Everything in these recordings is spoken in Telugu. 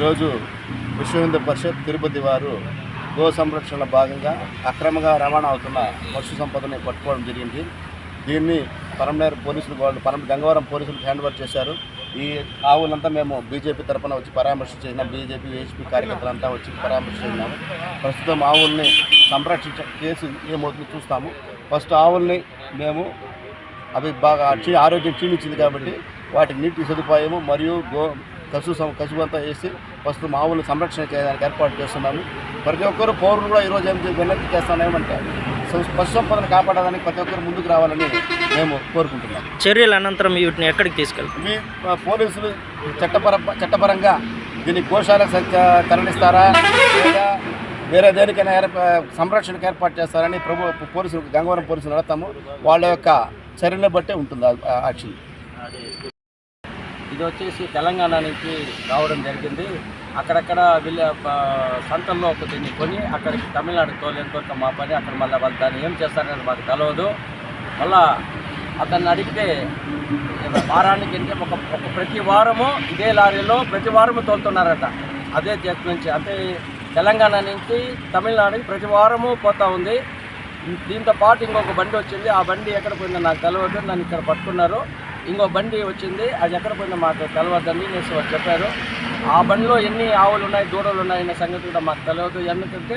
ఈరోజు విశ్వ హిందూ పరిషత్ తిరుపతి వారు గో సంరక్షణలో భాగంగా అక్రమంగా రవాణా అవుతున్న పశు సంపదని పట్టుకోవడం జరిగింది. దీన్ని పరమనేరు పోలీసులు వాళ్ళు పరమ గంగవరం పోలీసులు హ్యాండ్ ఓవర్ చేశారు. ఈ ఆవులంతా మేము బీజేపీ తరఫున వచ్చి పరామర్శ చేసినాం. బీజేపీ ఏసీపీ కార్యకర్తలంతా వచ్చి పరామర్శ చేసినాము. ప్రస్తుతం ఆవుల్ని సంరక్షించ కేసు ఏమవుతుందో చూస్తాము. ఫస్ట్ ఆవుల్ని మేము అవి బాగా ఆరోగ్యం క్షీణించింది కాబట్టి వాటికి నీటి సదుపాయము మరియు గో కసు అంతా వేసి ప్రస్తుతం ఆవులను సంరక్షణ చేయడానికి ఏర్పాటు చేస్తున్నాము. ప్రతి ఒక్కరు పౌరులు కూడా ఈరోజు ఏం విన్నతి చేస్తాను ఏమంటే సం- పశు సంపదను కాపాడడానికి ప్రతి ఒక్కరు ముందుకు రావాలని మేము కోరుకుంటున్నాం. చర్యల అనంతరం వీటిని ఎక్కడికి తీసుకెళ్తాం ఆ, పోలీసులు చట్టపర చట్టపరంగా దీన్ని గోశాలకు స- తరలిస్తారా? లేదా వేరే దేనికైనా ఏర్ప సంరక్షణకు ఏర్పాటు చేస్తారని ప్రభు పోలీసులు గంగవరం పోలీసులు అడుగుతాము వాళ్ళ యొక్క చర్యలను బట్టే ఉంటుంది యాక్షన్. ఇది వచ్చేసి తెలంగాణ నుంచి రావడం జరిగింది. అక్కడక్కడ వీళ్ళ సంతల్లో ఒక దీన్ని కొని అక్కడికి తమిళనాడు తోలేంత మా పని అక్కడ మళ్ళీ వాళ్ళు దాన్ని ఏం చేస్తారనేది మాకు తెలియదు మళ్ళా అతన్ని అడిగితే వారానికి అంటే ఒక ఒక ప్రతి వారము ఇదే లారీలో ప్రతి వారము తోలుతున్నారట. అదే చేతి నుంచి అంటే తెలంగాణ నుంచి తమిళనాడుకి ప్రతి వారము పోతూ ఉంది. దీంతో పాటు ఇంకొక బండి వచ్చింది. ఆ బండి ఎక్కడ పోయిందో నాకు తెలియదు నన్ను ఇక్కడ పట్టుకున్నారు. ఇంకో బండి వచ్చింది అది ఎక్కడ పోయిందో మాకు తెలవద్దని అనేసి వాళ్ళు చెప్పారు. ఆ బండిలో ఎన్ని ఆవులు ఉన్నాయి దూడలు ఉన్నాయి అనే సంగతి కూడా మాకు తెలియదు ఎందుకంటే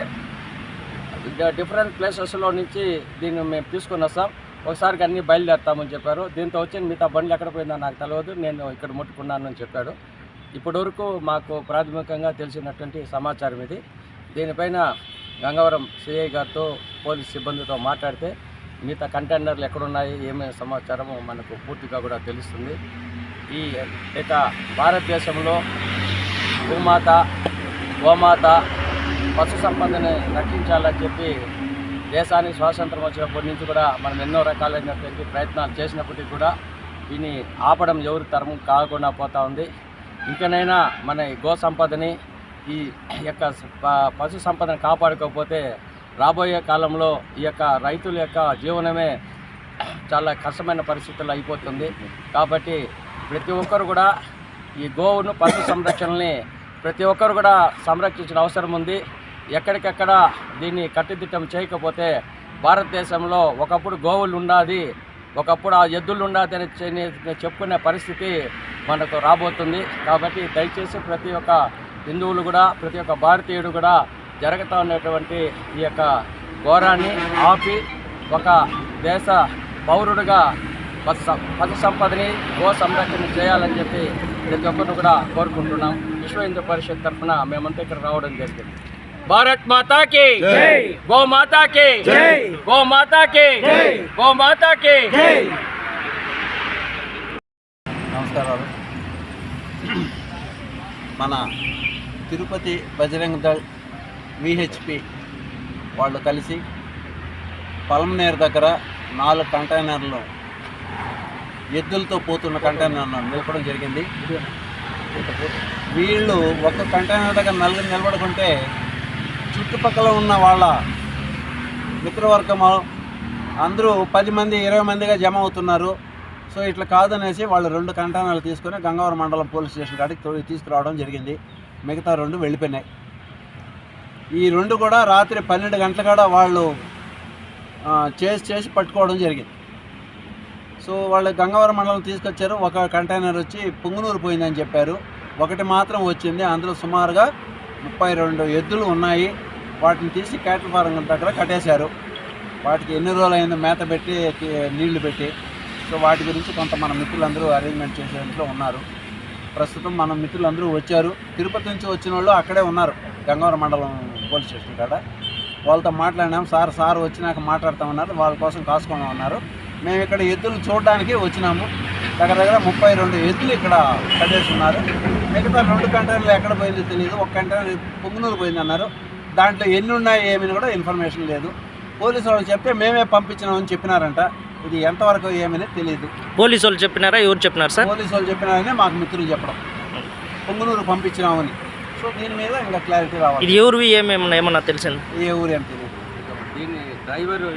డిఫరెంట్ ప్లేసెస్లో నుంచి దీన్ని మేము తీసుకుని వస్తాం. ఒకసారికి అన్నీ బయలుదేరుతామని చెప్పారు. దీంతో వచ్చి మిగతా బండ్లు ఎక్కడ పోయిందో నాకు తెలియదు నేను ఇక్కడ ముట్టుకున్నాను అని చెప్పాడు. ఇప్పటి వరకు మాకు ప్రాథమికంగా తెలిసినటువంటి సమాచారం ఇది. దీనిపైన గంగవరం సిఐ గారితో పోలీస్ సిబ్బందితో మాట్లాడితే మిగతా కంటైనర్లు ఎక్కడున్నాయి ఏమేమి సమాచారము మనకు పూర్తిగా కూడా తెలుస్తుంది. ఈ ఇక భారతదేశంలో భూమాత గోమాత పశు సంపదని రక్షించాలని చెప్పి దేశానికి స్వాతంత్రం వచ్చినప్పటి నుంచి కూడా మనం ఎన్నో రకాలైనటువంటి ప్రయత్నాలు చేసినప్పటికీ కూడా దీన్ని ఆపడం ఎవరి తరం కాకుండా పోతా ఉంది. ఇంకనైనా మన గో సంపదని ఈ యొక్క పశు సంపదను కాపాడుకోకపోతే రాబోయే కాలంలో ఈ యొక్క రైతుల యొక్క జీవనమే చాలా కష్టమైన పరిస్థితుల్లో అయిపోతుంది. కాబట్టి ప్రతి ఒక్కరు కూడా ఈ గోవును పశు సంరక్షణని ప్రతి ఒక్కరు కూడా సంరక్షించిన అవసరం ఉంది. ఎక్కడికెక్కడ దీన్ని కట్టుదిట్టం చేయకపోతే భారతదేశంలో ఒకప్పుడు గోవులు ఉండాది ఒకప్పుడు ఆ ఎద్దులు ఉండాది అని చెప్పుకునే పరిస్థితి మనకు రాబోతుంది. కాబట్టి దయచేసి ప్రతి ఒక్క హిందువులు కూడా ప్రతి ఒక్క భారతీయుడు కూడా జరుగుతూ ఉన్నటువంటి ఈ యొక్క ఘోరాన్ని ఆపి ఒక దేశ పౌరుడిగా పశు సం- పశు సంపదని గో సంరక్షణ చేయాలని చెప్పి ప్రతి ఒక్కరిని కూడా కోరుకుంటున్నాం. విశ్వ హిందూ పరిషత్ తరఫున మేమంతా ఇక్కడ రావడం జరిగింది. భారత్ మాతాకి గో మాతాకి గో మాతాకి గో మాతాకి నమస్కారాలు. మన తిరుపతి బజరంగ్ దళ్ విహెచ్పి వాళ్ళు కలిసి పల్మనేరు దగ్గర నాలుగు కంటైనర్లు ఎద్దులతో పోతున్న కంటైనర్ను నిలపడం జరిగింది. వీళ్ళు ఒక కంటైనర్ దగ్గర నలుగురు నిలబడుకుంటే చుట్టుపక్కల ఉన్న వాళ్ళ మిత్రవర్గము అందరూ పది మంది ఇరవై మందిగా జమ అవుతున్నారు. సో ఇట్లా కాదనేసి వాళ్ళు రెండు కంటైనర్లు తీసుకొని గంగవరం మండలం పోలీస్ స్టేషన్ కాడికి తీసుకురావడం జరిగింది. మిగతా రెండు వెళ్ళిపోయినాయి. ఈ రెండు కూడా రాత్రి పన్నెండు గంటల కూడా వాళ్ళు చేసి చేసి పట్టుకోవడం జరిగింది. సో వాళ్ళు గంగవరం మండలం తీసుకొచ్చారు. ఒక కంటైనర్ వచ్చి పుంగునూరు పోయిందని చెప్పారు. ఒకటి మాత్రం వచ్చింది. అందులో సుమారుగా ముప్పై రెండు ఎద్దులు ఉన్నాయి. వాటిని తీసి క్యాటిల్ ఫారం దగ్గర కట్టేశారు. వాటికి ఎన్ని రోజులు అయిందో మేత పెట్టి నీళ్ళు పెట్టి. సో వాటి గురించి కొంత మన మిత్రులందరూ అరేంజ్మెంట్ చేసేందులో ఉన్నారు. ప్రస్తుతం మన మిత్రులందరూ వచ్చారు. తిరుపతి నుంచి వచ్చిన వాళ్ళు అక్కడే ఉన్నారు. గంగవరం మండలం పోలీస్ స్టేషన్ కాడ. వాళ్ళతో మాట్లాడినాం సార్ సార్ వచ్చినాక మాట్లాడతామన్నారు వాళ్ళ కోసం కాసుకోమని ఉన్నారు మేము ఇక్కడ ఎద్దులు చూడడానికి వచ్చినాము. దగ్గర దగ్గర ముప్పై రెండు ఎద్దులు ఇక్కడ కట్టేసి ఉన్నారు. మిగతా రెండు కంటైనర్లు ఎక్కడ పోయిందో తెలియదు ఒక కంటైనర్ పొంగునూరు పోయింది అన్నారు. దాంట్లో ఎన్ని ఉన్నాయి ఏమని కూడా ఇన్ఫర్మేషన్ లేదు. పోలీసు వాళ్ళు చెప్తే మేమే పంపించినామని చెప్పినారంట. ఇది ఎంతవరకు ఏమని తెలియదు పోలీసు వాళ్ళు చెప్పినారా? ఎవరు చెప్పినారు సార్? పోలీసు వాళ్ళు చెప్పినారని మాకు మిత్రులు చెప్పడం. పొంగునూరు పంపించినామని. సో దీని మీద ఇంకా క్లారిటీ రావాలి. ఇది ఎవరివి? ఏమేమన్నా ఏమన్నా తెలిసింది? ఏ ఊరు అని తెలియదు. దీన్ని డ్రైవరు